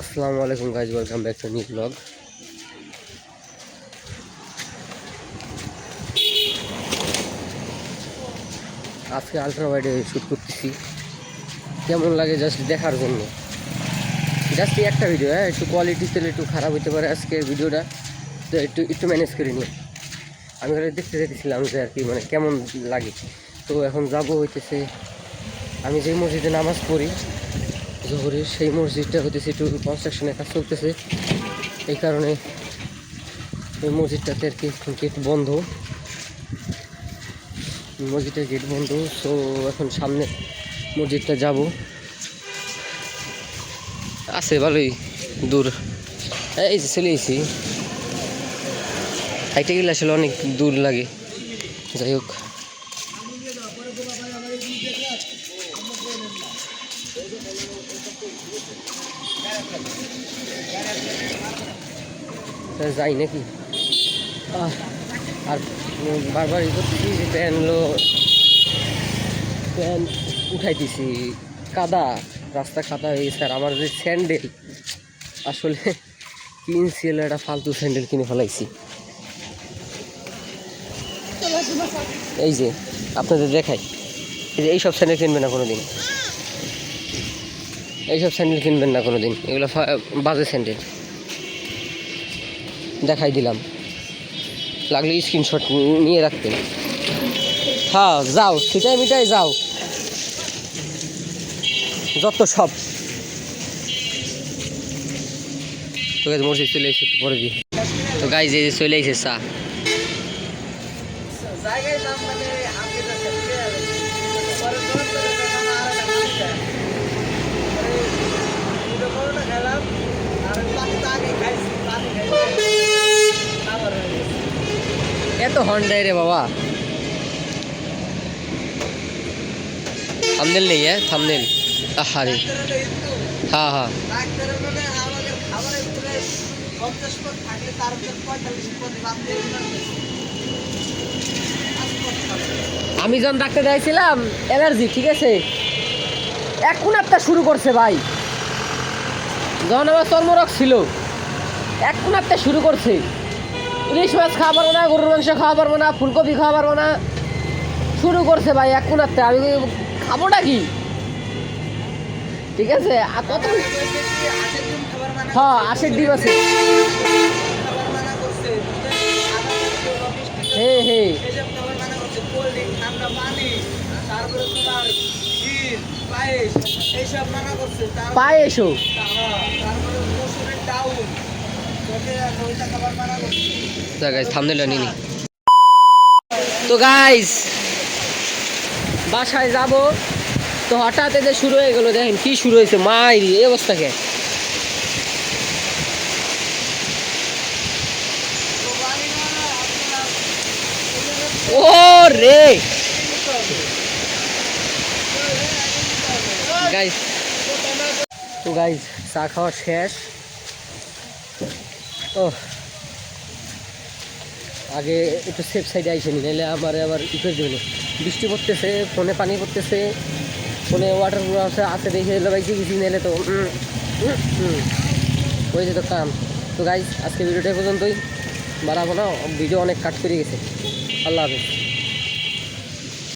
আসসালামু আলাইকুম guys welcome back to new vlog আজকে আলট্রা ওয়াইডে শ্যুট করতেছি। কেমন লাগে জাস্ট দেখার জন্য। জাস্ট একটা ভিডিও হ্যাঁ একটু কোয়ালিটি তাহলে একটু খারাপ হতে পারে আজকের ভিডিওটা তো একটু একটু ম্যানেজ করে নিই আমি ওখানে দেখতে চাইতেছিলাম যে আর কি মানে কেমন লাগে। তো এখন যাব হইতেছে। আমি যেই মসজিদে নামাজ পড়ি জোহরের সেই মসজিদটা হইতেছে একটু কনস্ট্রাকশনের কাজ চলতেছে। এই কারণে ওই মসজিদটাতে আর কি গেট বন্ধ। মসজিদের গেট বন্ধ সো এখন সামনে মসজিদটা যাব। আছে ভালোই দূর। এই যে চলে এসেছি। হাইটে গেলে আসলে অনেক দূর লাগে। যাই হোক। যাই নাকি? আর বারবার ই করতেছি যে প্যান উঠাই দিছি। কাদা, রাস্তা কাদা হয়ে গেছে। আর আমার যে স্যান্ডেল, আসলে হলো একটা ফালতু স্যান্ডেল কিনে ফেলাইছি। এই যে, আপনাদের দেখাই। এই যে এইসব স্যান্ডেল কিনবে না কোনো দিন এইসব স্যান্ডেল কিনবেন না কোনো দিন এগুলো বাজে স্যান্ডেল। দেখাই দিলাম। লাগলে স্ক্রিনশট নিয়ে রাখতেন হ্যাঁ যাও সেটাই মিটাই যাও। যত সব। তো গাইজ মসজিদ চলে এসে পরে দিই তো যে চলে এসে চা জায়গায় দাম মানে আগে যাচ্ছে পরে দূর করে যখন আর একটা মানুষ যায় পরে দুটো পরোটা খেলাম আর পানি তো আগে খাইছি পানি খাইছি খাবার হয়ে গেছে এত হন্ডাই রে বাবা। থামনেল নেই হ্যাঁ? থামনেল আহারে। হ্যাঁ হ্যাঁ। আমি যখন ডাক্তার দেখাইছিলাম অ্যালার্জি ঠিক আছে? এখন একটা শুরু করছে ভাই। যখন আমার চর্মরক ছিল এখন একটা শুরু করছে। ইলিশ মাছ খাওয়া পারব না গরুর মাংস খাওয়া পারব না ফুলকপি খাওয়া পারব না শুরু করছে ভাই এখন একটা আমি খাবোটা কি? ঠিক আছে আর কত? হ্যাঁ আশের ডিম আছে। হে হে। পানি তারপরে তো গাইজ বাসায় যাব। তো হঠাৎ এদের শুরু হয়ে গেল, দেখেন কি শুরু হয়েছে মাইরি এই অবস্থাকে ও রে! গাইজ তো গাইজ চা খাওয়া শেষ। ও আগে একটু সেফ সাইডে আইসেনি নাহলে আমার আবার ই করে দেবে বৃষ্টি পড়তেছে, ফোনে পানি পড়তেছে, ফোনে ওয়াটার প্রুফ আছে আছে দেখে বাইকে কিছু নাহলে তো হয়েছে তো কাম। তো গাইজ আজকে ভিডিওটা পর্যন্তই। বাড়াবো না, ভিডিও অনেক কাট করে গেছে। আল্লাহ হাফিজ।